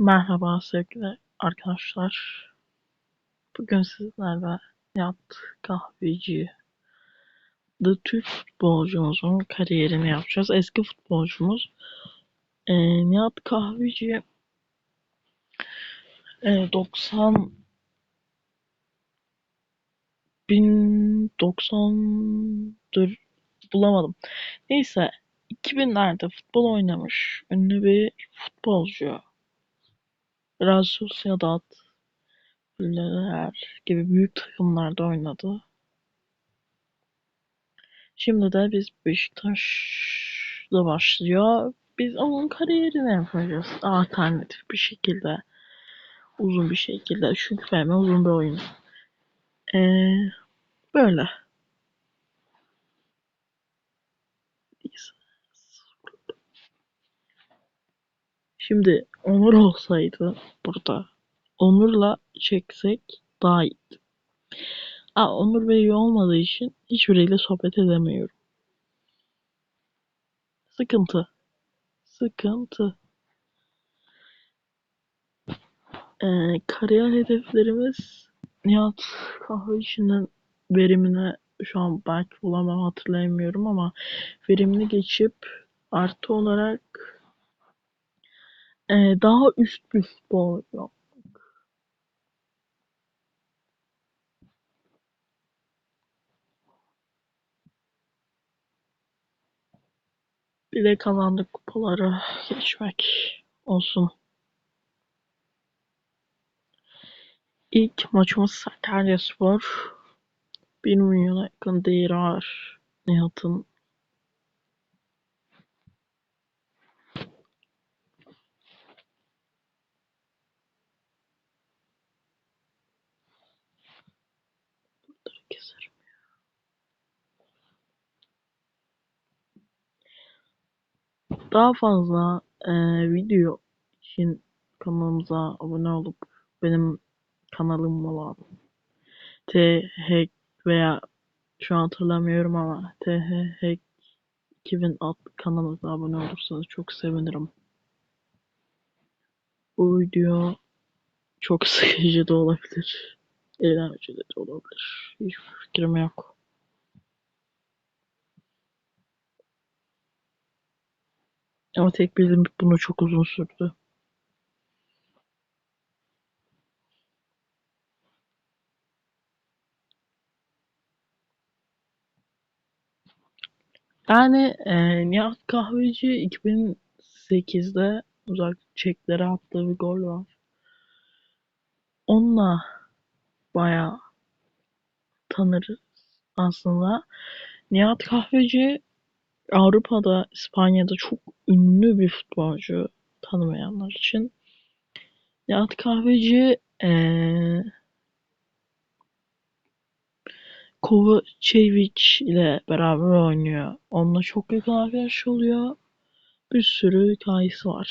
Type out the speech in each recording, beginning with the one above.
Merhaba sevgili arkadaşlar. Bugün sizlerle Nihat Kahveci The Türk futbolcumuzun kariyerini yapacağız. Eski futbolcumuz e, Nihat Kahveci e, 90 1090'dır bulamadım. Neyse 2000'lerde futbol oynamış ünlü bir futbolcu. Real Sociedad, Villarreal gibi büyük takımlarda oynadı. Şimdi de biz Beşiktaş'la başlıyor. Biz onun kariyerini yapacağız. Alternatif bir şekilde. Uzun bir şekilde. Çünkü FM uzun bir oyun. Ee, böyle. Şimdi Onur olsaydı burada. Onur'la çeksek daha iyiydi. Aa, Onur Bey olmadığı için hiçbiriyle sohbet edemiyorum. Sıkıntı. Sıkıntı. Ee, kariyer hedeflerimiz Nihat Kahveci'nin verimine şu an belki bulamam hatırlayamıyorum ama verimini geçip artı olarak e, daha üst bir futbol yapmak. Bir de kazandık kupaları geçmek olsun. İlk maçımız Sakaryaspor. 1 milyona yakın değeri var Nihat'ın. Daha fazla e, video için kanalımıza abone olup benim kanalım olan TH veya şu an hatırlamıyorum ama TH 2000 adlı kanalımıza abone olursanız çok sevinirim. Bu video çok sıkıcı da olabilir. Eğlenceli de olabilir. Hiçbir fikrim yok. Ama tek bildiğim bunu çok uzun sürdü. Yani e, Nihat Kahveci 2008'de uzak çeklere attığı bir gol var. Onunla bayağı tanırız aslında. Nihat Kahveci Avrupa'da, İspanya'da çok ünlü bir futbolcu tanımayanlar için. Nihat Kahveci eee Kovacevic ile beraber oynuyor. Onunla çok yakın arkadaş oluyor. Bir sürü hikayesi var.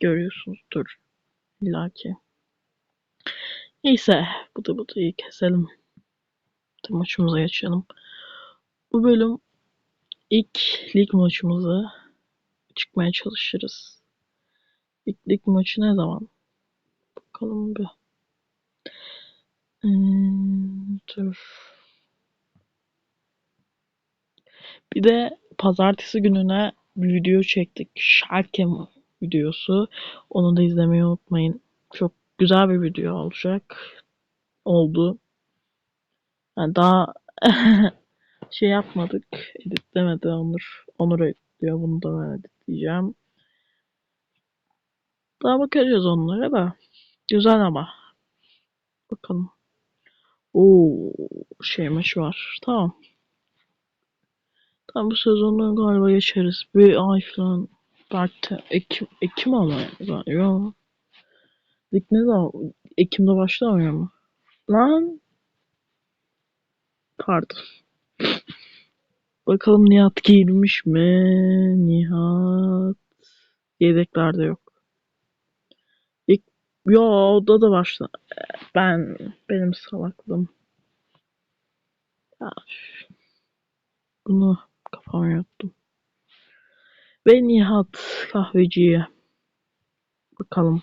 Görüyorsunuzdur illaki. Neyse bu da bu da iyi keselim. Maçımıza geçelim. Bu bölüm ilk lig maçımızı çıkmaya çalışırız. İlk lig maçı ne zaman? Bakalım bir. Hmm, dur. Bir de pazartesi gününe bir video çektik. Schalke videosu. Onu da izlemeyi unutmayın. Çok güzel bir video olacak. Oldu. Yani daha şey yapmadık. Editlemedi Onur. Onur editliyor. Bunu da ben editleyeceğim. Daha bakacağız onlara da. Güzel ama. Bakalım. Oo, şey maçı var. Tamam. Tam bu sezonu galiba geçeriz. Bir ay falan. Belki Ekim, Ekim ama galiba. Lig ne zaman? Ekim'de başlamıyor mu? Lan. Pardon. Bakalım Nihat girmiş mi? Nihat. Yedeklerde yok. İlk, yo o da başla. Ben, benim salaklığım. Bunu kafama yattım. Ve Nihat kahveciye. Bakalım.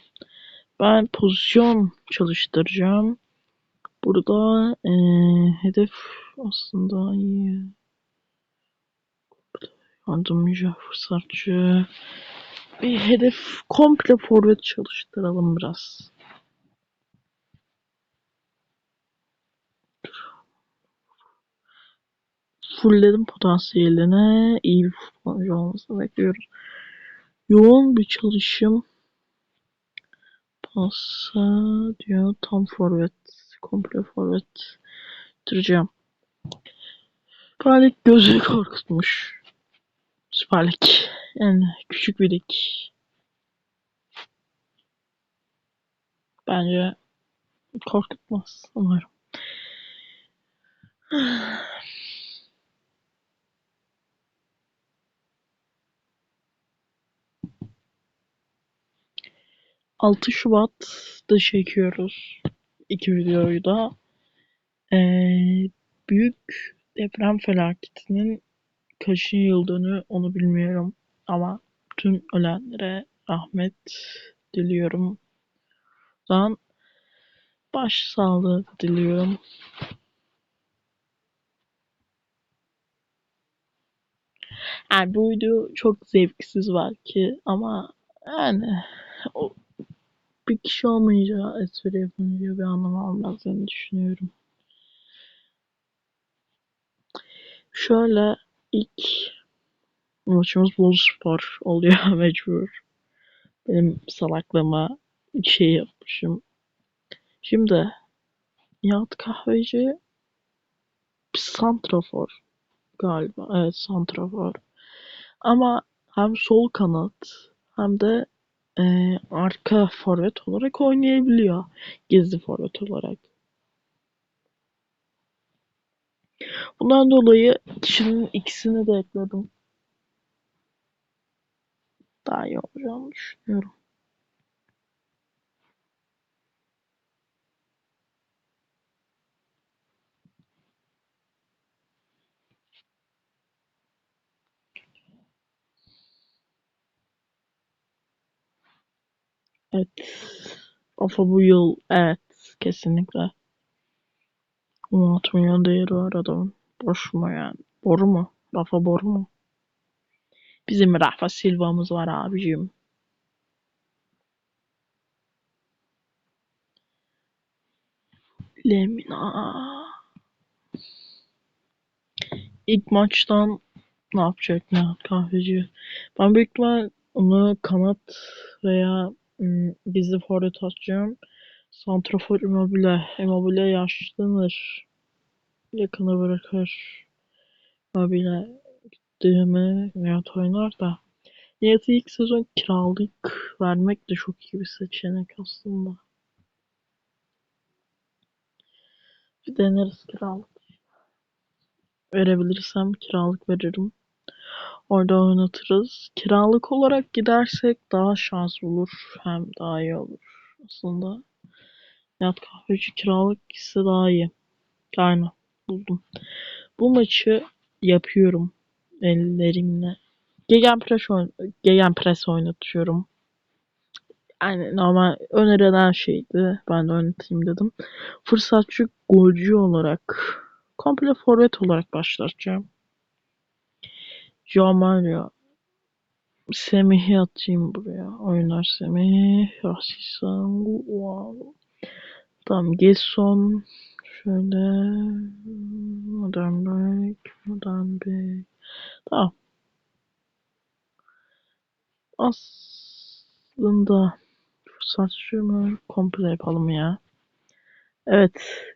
Ben pozisyon çalıştıracağım. Burada eee, hedef aslında iyi. Yardımcı, fırsatçı. Bir hedef komple forvet çalıştıralım biraz. Fullledim potansiyeline. iyi bir futbolcu olmasını bekliyoruz. Yoğun bir çalışım. Pasa diyor tam forvet. Komple forvet. Duracağım. Süper Lig gözü korkutmuş. Süper Lig. Yani küçük bir lig. Bence korkutmaz umarım. Altı Şubat'ta çekiyoruz. iki videoyu da. Ee, büyük deprem felaketinin kaçıncı yıl dönü onu bilmiyorum. Ama tüm ölenlere rahmet diliyorum. Dan başsağlığı diliyorum. Yani bu video çok zevksiz belki ama yani o bir kişi olmayınca espri yapınca bir anlamı olmaz düşünüyorum. Şöyle ilk maçımız Boluspor oluyor mecbur. Benim salaklığıma şey yapmışım. Şimdi Nihat Kahveci santrafor galiba. Evet santrafor. Ama hem sol kanat hem de e, arka forvet olarak oynayabiliyor. Gizli forvet olarak. Bundan dolayı kişinin ikisini de ekledim. Daha iyi olacağını düşünüyorum. Evet. Rafa bu yıl evet kesinlikle. 16 milyon değeri var adamın. Boş mu yani? Boru mu? Rafa boru mu? Bizim Rafa Silva'mız var abicim. Lemina. İlk maçtan ne yapacak ne kahveci? Ben büyük ihtimal onu kanat veya ım, gizli forvet atacağım. Santrafor Immobile. Immobile yaşlanır. Yakına bırakır. Immobile gittiğimi Nihat oynar da. Nihat'ı ilk sezon kiralık vermek de çok iyi bir seçenek aslında. Bir deneriz kiralık. Verebilirsem kiralık veririm. Orada oynatırız. Kiralık olarak gidersek daha şans olur. Hem daha iyi olur aslında. Nihat Kahveci kiralık ise daha iyi. Aynen buldum. Bu maçı yapıyorum ellerimle. Gegenpress, oyn Gegenpress oynatıyorum. Yani normal önerilen şeydi. Ben de oynatayım dedim. Fırsatçı golcü olarak komple forvet olarak başlatacağım. Joao Mario. Semih'i atayım buraya. Oynar Semih. Rashisan. Wow. Tamam Gesson. Şöyle. Modern Break. Modern Break. Tamam. Aslında fırsatçı mı? Komple yapalım ya. Evet.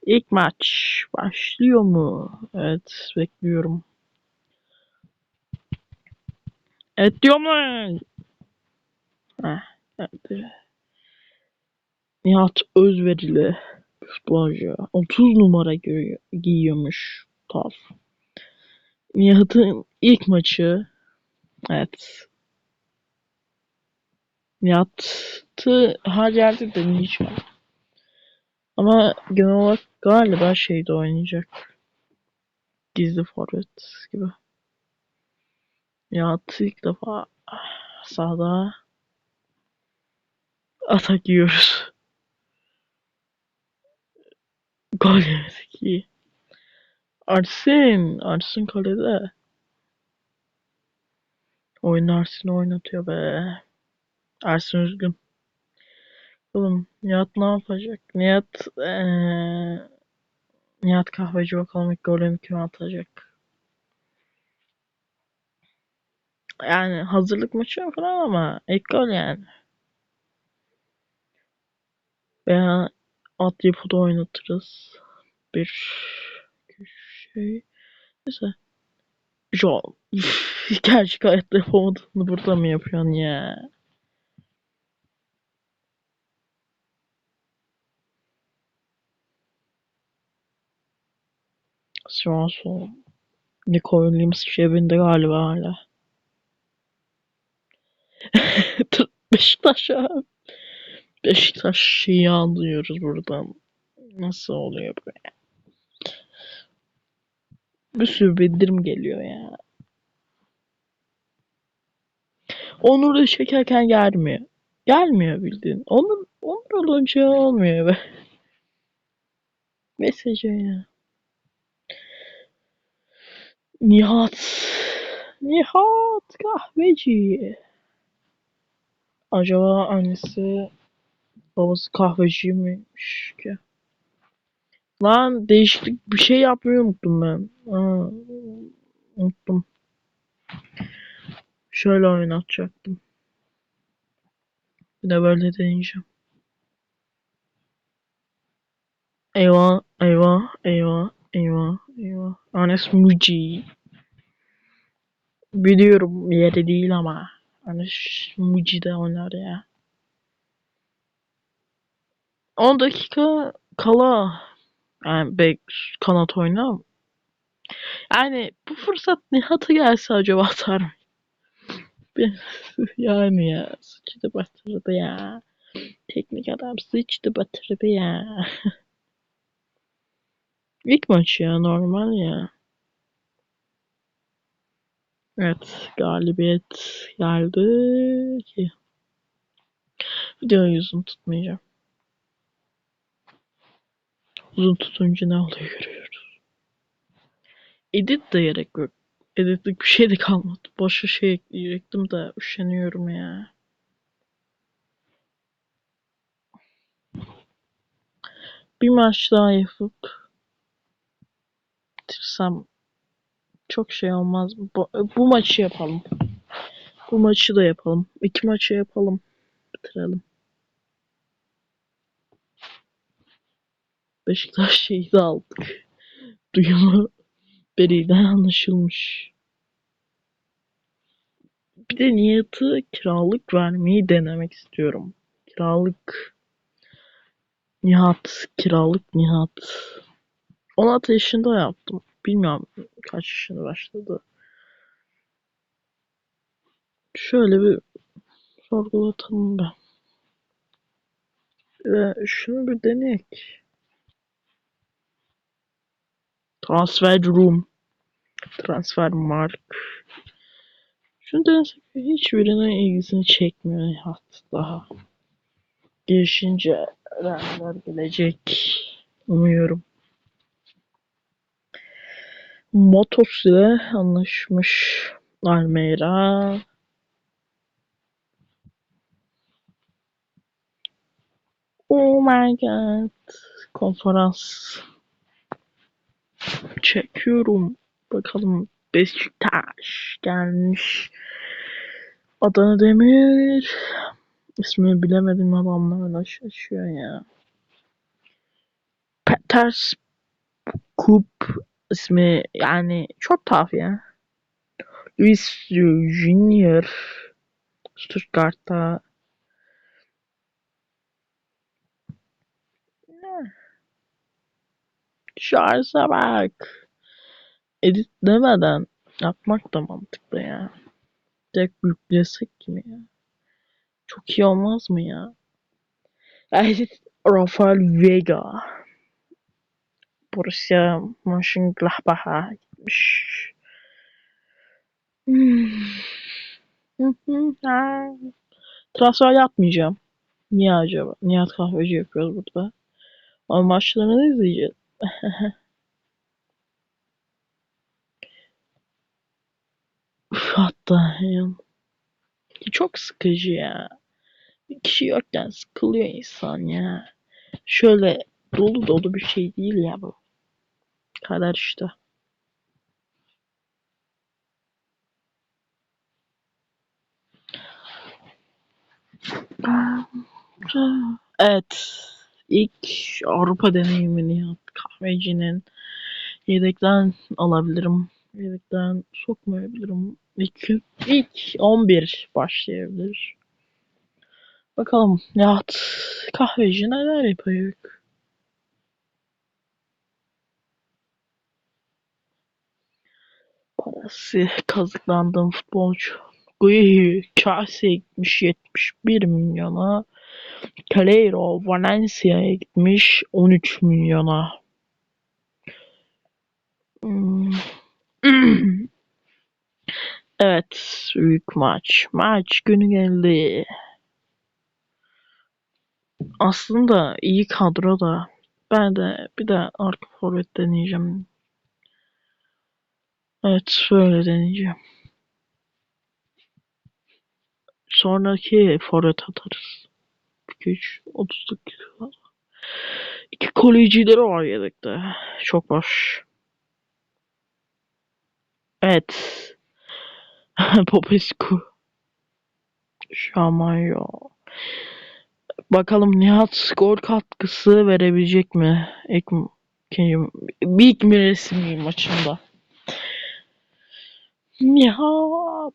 ilk maç başlıyor mu? Evet. Bekliyorum. Evet diyorum lan. Heh, evet. Nihat Özverili futbolcu. 30 numara giyiyor, giyiyormuş. Tuhaf. Nihat'ın ilk maçı. Evet. Nihat'ı her yerde deneyeceğim. Ama genel olarak galiba şeyde oynayacak. Gizli forvet gibi. Nihat ilk defa sahada atak yiyoruz. İyi. Arsin. Arsin kalede. Oyun Arsin'i oynatıyor be. Ersin üzgün. Oğlum Nihat ne yapacak? Nihat eee Nihat kahveci bakalım ilk golünü kim atacak? Yani hazırlık maçı falan ama ilk gol yani. Veya at yapıda oynatırız. Bir şey. Neyse. Jo. Gerçek hayatta yapamadığını burada mı yapıyorsun ya? Şu an son. Nico Williams cebinde galiba hala. Beşiktaş abi. Beşiktaş şeyi anlıyoruz buradan. Nasıl oluyor bu ya? Bir sürü bildirim geliyor ya. Onur da çekerken gelmiyor. Gelmiyor bildiğin. Onur, Onur olunca olmuyor be. Mesajı ya. Nihat. Nihat kahveci. Acaba annesi babası kahveci miymiş ki? Lan değişiklik bir şey yapmayı unuttum ben. Aa, unuttum. Şöyle oynatacaktım. Bir de böyle deneyeceğim. Eyvah, eyvah, eyvah, eyvah, eyvah. Anes Muci. Biliyorum yeri değil ama. Anes Muci de oynar ya. 10 dakika kala yani bek kanat oynar mı? Yani bu fırsat Nihat'a gelse acaba atar mı? Yani ya sıçtı batırdı ya. Teknik adam sıçtı batırdı ya. İlk maç ya normal ya. Evet galibiyet geldi ki. Videoyu uzun tutmayacağım. Uzun tutunca ne oluyor görüyoruz. Edit de gerek yok. Editlik bir şey de kalmadı. Boşa şey ekleyecektim de üşeniyorum ya. Bir maç daha yapıp bitirsem çok şey olmaz. Bu, bu maçı yapalım. Bu maçı da yapalım. İki maçı yapalım. Bitirelim. Beşiktaş şeyi de aldık. Duyumu beriden anlaşılmış. Bir de niyeti kiralık vermeyi denemek istiyorum. Kiralık Nihat, kiralık Nihat. 16 yaşında yaptım. Bilmiyorum kaç yaşında başladı. Şöyle bir sorgulatalım ben. Ve şunu bir deneyek. Transfer room. Transfer mark. Denesek hiçbirine ilgisini çekmiyor Nihat daha. Gelişince öğrenciler gelecek. Umuyorum. Motos ile anlaşmış Almeyra. Oh my god. Konferans. Çekiyorum. Bakalım Beşiktaş gelmiş. Adana Demir. İsmini bilemedim adamlarla şaşıyor ya. Peters Kup ismi yani çok tuhaf ya. Luis Junior Stuttgart'ta? Şarja bak. Edit demeden yapmak da mantıklı ya. Direkt yüklesek mi ya? Çok iyi olmaz mı ya? Edit Rafael Vega. Borussia Mönchengladbach'a gitmiş. Hmm. Transfer yapmayacağım. Niye acaba? Nihat kahveci yapıyoruz burada. Ama maçlarını izleyeceğiz. Üf, Hatta. Çok sıkıcı ya. Bir kişi yokken sıkılıyor insan ya. Şöyle dolu dolu bir şey değil ya bu. Kadar işte. Evet. İlk Avrupa deneyimini Nihat Kahveci'nin yedekten alabilirim. Yedekten sokmayabilirim. İlk, ilk 11 başlayabilir. Bakalım Nihat Kahveci neler yapıyor? Parası kazıklandığım futbolcu. Guihi Kase gitmiş 71 milyona. Caleiro Valencia'ya gitmiş 13 milyona. Hmm. evet, büyük maç. Maç günü geldi. Aslında iyi kadro da ben de bir de arka forvet deneyeceğim. Evet, böyle deneyeceğim. Sonraki forvet atarız. 2-3, 30 dakika. İki kolejileri var yedekte. Çok boş. Evet. Popescu. Şamayo. Bakalım Nihat gol katkısı verebilecek mi? İlk, ikinci, bir ilk mi maçında? Nihat.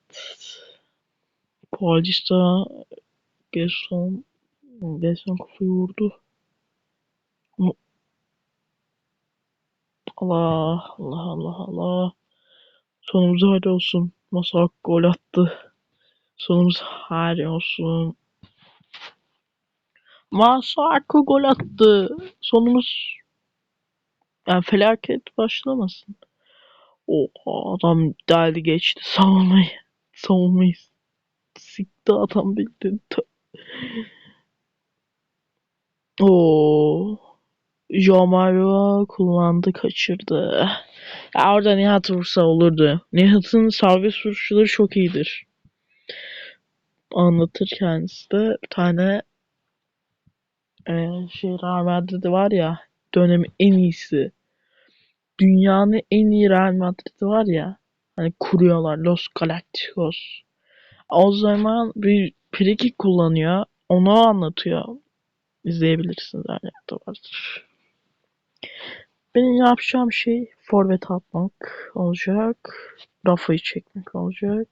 Paulista Gerson Gerson kafayı vurdu. Allah Allah Allah Allah. Sonumuz hadi olsun. Masak gol attı. Sonumuz hadi olsun. Masako gol attı. Sonumuz yani felaket başlamasın. Oha adam deldi geçti savunmayı. Savunmayı sikti adam bildi. Oo. Jomario kullandı kaçırdı. Ya orada Nihat vursa olurdu. Nihat'ın serbest vuruşları çok iyidir. Anlatır kendisi de bir tane e, şey Real Madrid'i var ya dönemi en iyisi. Dünyanın en iyi Real Madrid'i var ya hani kuruyorlar Los Galacticos. O zaman bir frikik kullanıyor. Onu anlatıyor. İzleyebilirsiniz yani vardır. Benim yapacağım şey forvet atmak olacak. Rafa'yı çekmek olacak.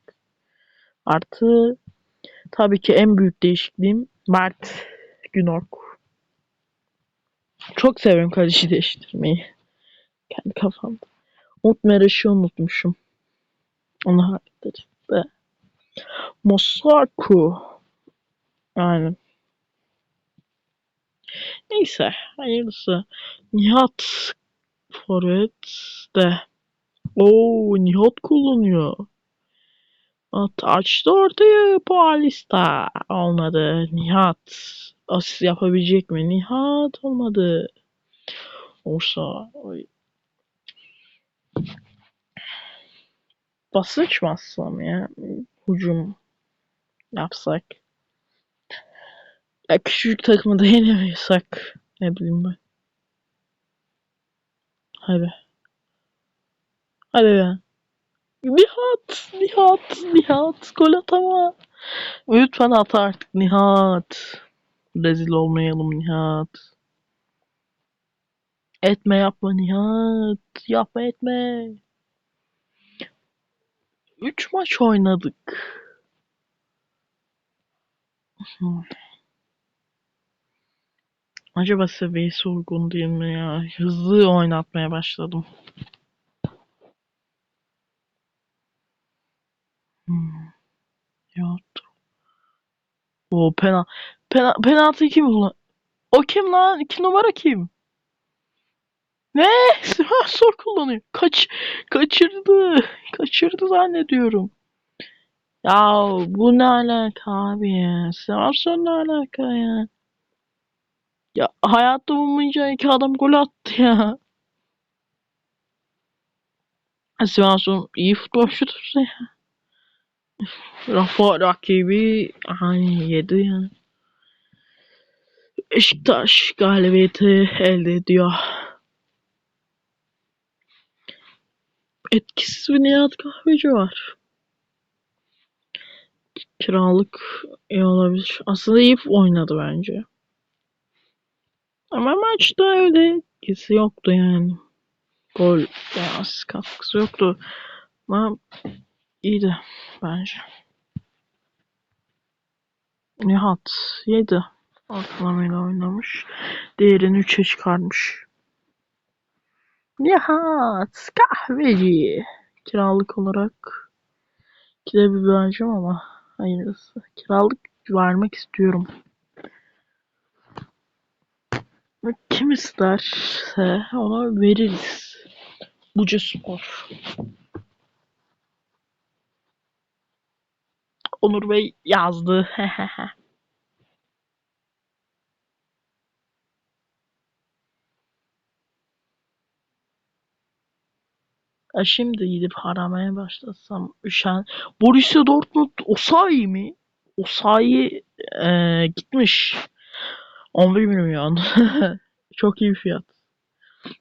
Artı tabii ki en büyük değişikliğim Mert Günork. Çok severim kaleci değiştirmeyi. Kendi kafamda. Umut Meraş'ı unutmuşum. Onu hallederiz de. Mosaku. Aynen. Neyse. Hayırlısı. Nihat Forvet de. Oo Nihat kullanıyor. At açtı ortayı Paulista. Olmadı. Nihat. Asist yapabilecek mi? Nihat olmadı. Olsa. Oy. Basınç mı ya? Hücum yapsak. Ya küçük takımı da yenemiyorsak. Ne bileyim ben. Hadi. Hadi be. Nihat, Nihat, Nihat. Gol atama. Lütfen at artık Nihat. Rezil olmayalım Nihat. Etme yapma Nihat. Yapma etme. Üç maç oynadık. Acaba seviyesi uygun değil mi ya? Hızlı oynatmaya başladım. Hmm. Ya. O pena, pena penaltı kim ulan? O kim lan? İki numara kim? Ne? Sor kullanıyor. Kaç kaçırdı. Kaçırdı zannediyorum. Ya bu ne alaka abi ya? Svensson ne alaka ya? Ya hayatta bulmayacağı iki adam gol attı ya. Sivas'ın iyi futbolcudur ya. Rafa rakibi hani yedi yani. Beşiktaş galibiyeti elde ediyor. Etkisiz bir Nihat Kahveci var. Kiralık iyi olabilir. Aslında iyi oynadı bence. Ama maçta öyle etkisi yoktu yani. Gol asist katkısı yoktu. Ama iyiydi bence. Nihat 7 ortalamayla oynamış. Değerini 3'e çıkarmış. Nihat kahveci. Kiralık olarak ikide bir vereceğim ama hayırlısı. Kiralık vermek istiyorum. Kim isterse ona veririz. Buca Spor. Onur Bey yazdı. Ya şimdi gidip aramaya başlasam üşen. Borussia Dortmund Osayi mi? Osayi e, gitmiş. 11 milyon. Çok iyi fiyat.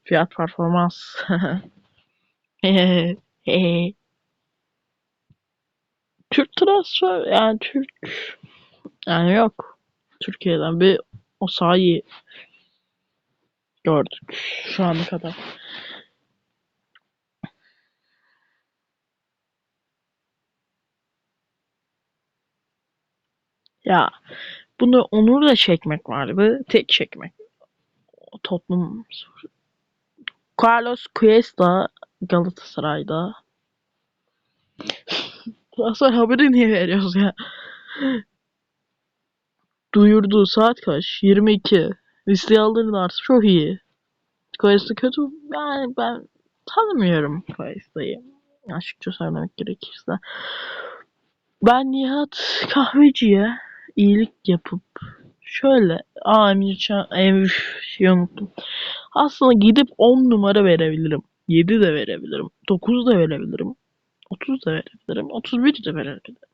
Fiyat performans. Türk transfer yani Türk yani yok. Türkiye'den bir Osayi gördük şu ana kadar. Ya bunu Onur'la çekmek vardı. Tek çekmek. Tottenham Carlos Cuesta Galatasaray'da. Transfer haberi niye veriyoruz ya? Duyurdu saat kaç? 22. Listeye aldırdılar. Çok iyi. Cuesta kötü. Yani ben tanımıyorum Cuesta'yı. Açıkça söylemek gerekirse. Ben Nihat Kahveci'ye iyilik yapıp şöyle aa Emircan ev şey unuttum. Aslında gidip 10 numara verebilirim. 7 de verebilirim. 9 da verebilirim. 30 da verebilirim. 31 de verebilirim.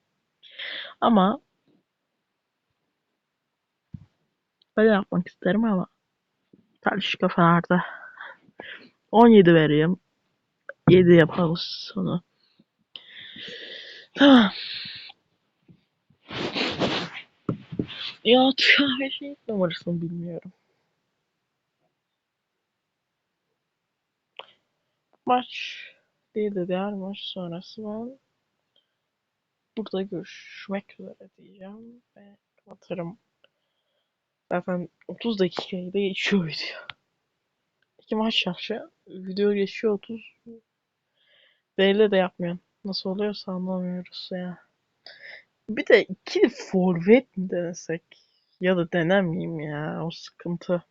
Ama böyle yapmak isterim ama karışık kafalarda 17 vereyim. 7 yaparız onu. Tamam. Ya kahve numarasını bilmiyorum. Maç değil de diğer maç sonrası ben burada görüşmek üzere diyeceğim ve kapatırım. Zaten 30 dakikayı da geçiyor video. İki maç yapacağım. Video geçiyor 30. Değil de yapmıyorum. Nasıl oluyorsa anlamıyoruz ya. Bir de ikili forvet mi denesek? Ya da denemeyeyim ya. O sıkıntı.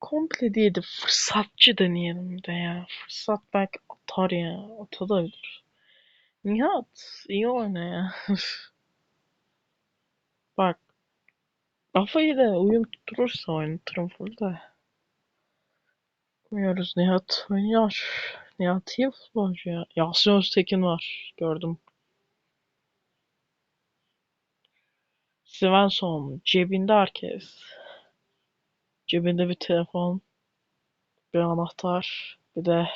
Komple değil de fırsatçı deneyelim de ya. Fırsat belki atar ya. Atabilir. Nihat iyi oyna ya. Bak. Kafayı da uyum tutturursa oynatırım full. Bilmiyoruz Nihat oynuyor. İyi futbolcu ya. Yasin Öztekin var. Gördüm. Svensson. Cebinde herkes. Cebinde bir telefon. Bir anahtar. Bir de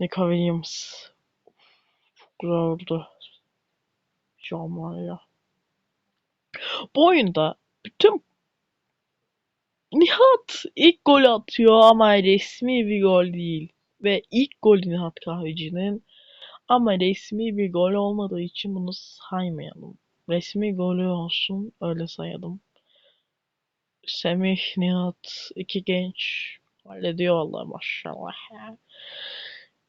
Nico Williams. Çok güzel oldu. Can ya. Bu oyunda bütün Nihat ilk gol atıyor ama resmi bir gol değil. Ve ilk golü Nihat Kahveci'nin ama resmi bir gol olmadığı için bunu saymayalım. Resmi golü olsun öyle sayalım. Semih, Nihat iki genç hallediyor Allah maşallah.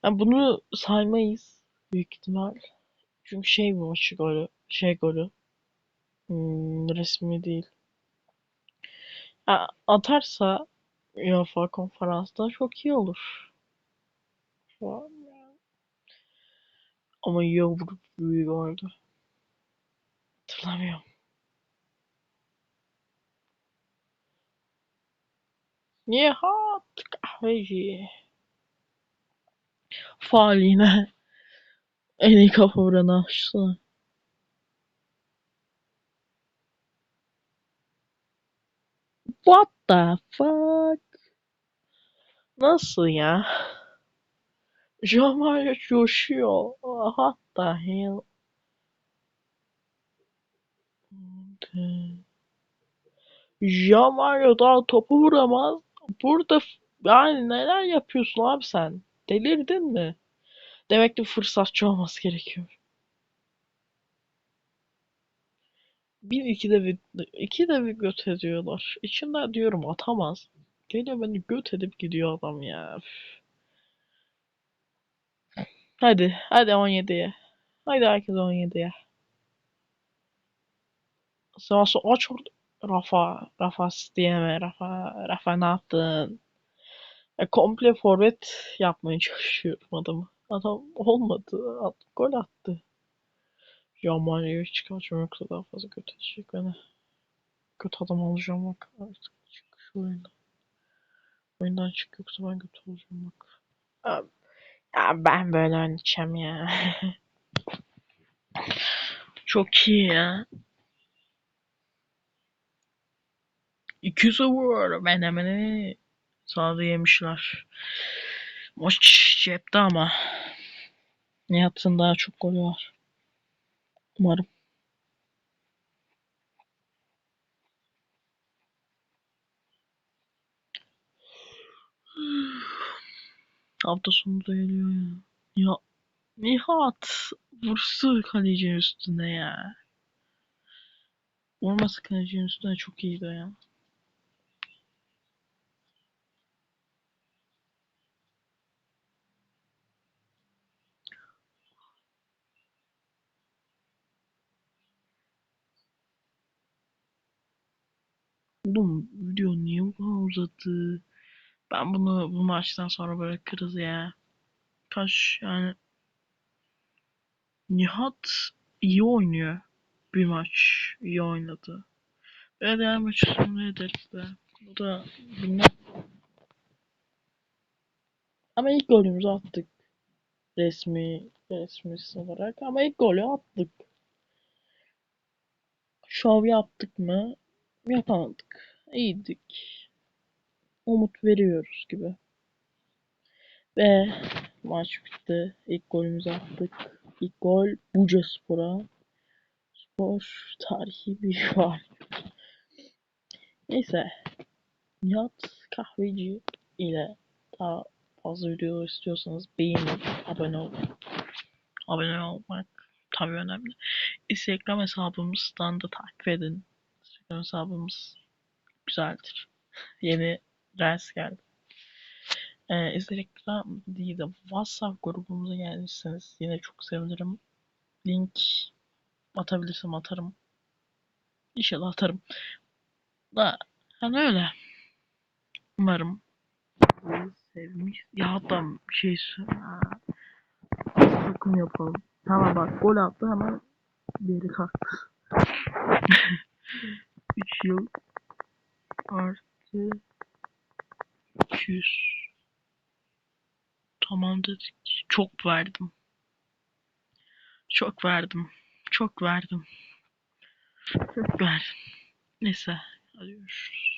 Yani bunu saymayız büyük ihtimal. Çünkü şey bu maçı golü, şey golü. Hmm, resmi değil. Ya, atarsa UEFA konferansta çok iyi olur. Ama yavru büyük vardı. Hatırlamıyorum. Nihat kahveci. Faaline. En iyi kafa vuranı aşçısına. What the fuck? Nasıl ya? Jamal coşuyor. What the hell? Jamal daha topu vuramaz. Burada yani neler yapıyorsun abi sen? Delirdin mi? Demek ki fırsatçı olması gerekiyor. Bir iki de bir, iki de bir göt ediyorlar. İçimden diyorum atamaz. Geliyor beni göt edip gidiyor adam ya. Üf. Hadi, hadi 17'ye. Hadi herkes 17'ye. Sivas'ı aç orada. Rafa, Rafa diyeme, Rafa, Rafa ne yaptın? Ya, komple forvet yapmaya çalışıyorum adamı. Adam olmadı. At, gol attı. Yaman'ı çıkartıyorum yoksa daha fazla kötü edecek beni. Kötü adam olacağım bak. Artık çık şu oyundan. Oyundan çık yoksa ben kötü olacağım bak. Ya, ya ben böyle oynayacağım ya. Çok iyi ya. 2-0 ben hemen sağda yemişler. Maç cepte ama. Nihat'ın daha çok golü var. Umarım. Hafta sonu da geliyor ya. Ya Nihat vursu kalecinin üstüne ya. Vurması kalecinin üstüne çok iyiydi ya. Oğlum video niye bu kadar uzadı? Ben bunu bu maçtan sonra bırakırız ya. Kaç yani Nihat iyi oynuyor. Bir maç iyi oynadı. Ve diğer maçı sonra de. Bu da bilmem. Ama ilk golümüzü attık. Resmi, resmi olarak. Ama ilk golü attık. Şov yaptık mı? Yapamadık. İyiydik. Umut veriyoruz gibi. Ve maç bitti. İlk golümüzü attık. İlk gol Buca Spor'a. Spor tarihi bir var. Neyse. Nihat Kahveci ile daha fazla video istiyorsanız beğenin, abone olun. Abone olmak tabii önemli. Instagram hesabımızdan da takip edin. Instagram hesabımız güzeldir. Yeni Reels geldi. Ee, Instagram değil de WhatsApp grubumuza gelmişseniz yine çok sevinirim. Link atabilirsem atarım. İnşallah atarım. Da yani öyle. Umarım sevmiş. Ya hatta bir şey takım yapalım. Tamam bak gol attı hemen geri kalktı. 3 yıl artı 200 Tamam dedik. Çok verdim. Çok verdim. Çok verdim. Çok verdim. Neyse. Hadi görüşürüz.